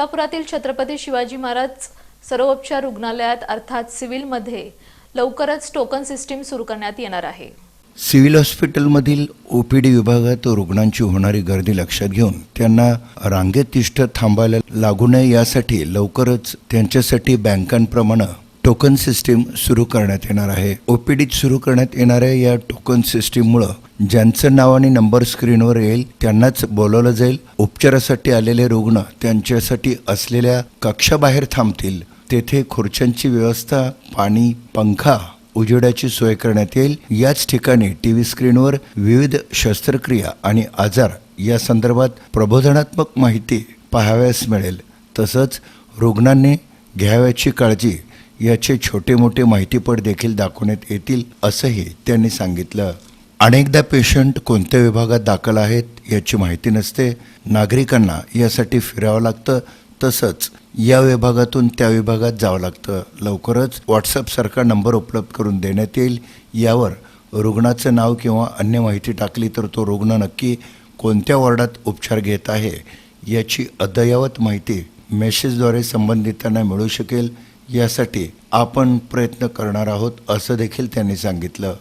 सोलापुरातील छत्रपती शिवाजी महाराज सर्वोपचार रुग्णालयात अर्थात सिव्हिलमध्ये लवकरच टोकन सिस्टीम सुरू करण्यात येणार आहे. सिव्हिल हॉस्पिटलमधील ओ पी डी विभागात रुग्णांची होणारी गर्दी लक्षात घेऊन त्यांना रांगेत तिष्ठ थांबायला लागू नये यासाठी लवकरच त्यांच्यासाठी बँकांप्रमाणे टोकन सिस्टीम सुरू करण्यात येणार आहे. ओपीडीत सुरू करण्यात येणाऱ्या या टोकन सिस्टीममुळं ज्यांचं नाव आणि नंबर स्क्रीनवर येईल त्यांनाच बोलवलं जाईल. उपचारासाठी आलेले रुग्ण त्यांच्यासाठी असलेल्या कक्षाबाहेर थांबतील. तेथे खुर्च्यांची व्यवस्था पाणी पंखा उजेडाची सोय करण्यात येईल. याच ठिकाणी टी व्ही स्क्रीनवर विविध शस्त्रक्रिया आणि आजार या संदर्भात प्रबोधनात्मक माहिती पाहावयास मिळेल. तसंच रुग्णांनी घ्यावयाची काळजी याचे छोटे मोठे माहितीपट देखील दाखवण्यात येतील असंही त्यांनी सांगितलं. अनेकदा पेशंट कोणत्या विभागात दाखल आहेत याची माहिती नसते. नागरिकांना यासाठी फिरावं लागतं. तसंच या विभागातून त्या विभागात जावं लागतं. लवकरच व्हॉट्सअपसारखा नंबर उपलब्ध करून देण्यात येईल. यावर रुग्णाचं नाव किंवा अन्य माहिती टाकली तर तो रुग्ण नक्की कोणत्या वॉर्डात उपचार घेत आहे याची अद्ययावत माहिती मेसेजद्वारे संबंधितांना मिळू शकेल. यासाठी आपण प्रयत्न करणार आहोत असं देखील त्यांनी सांगितलं.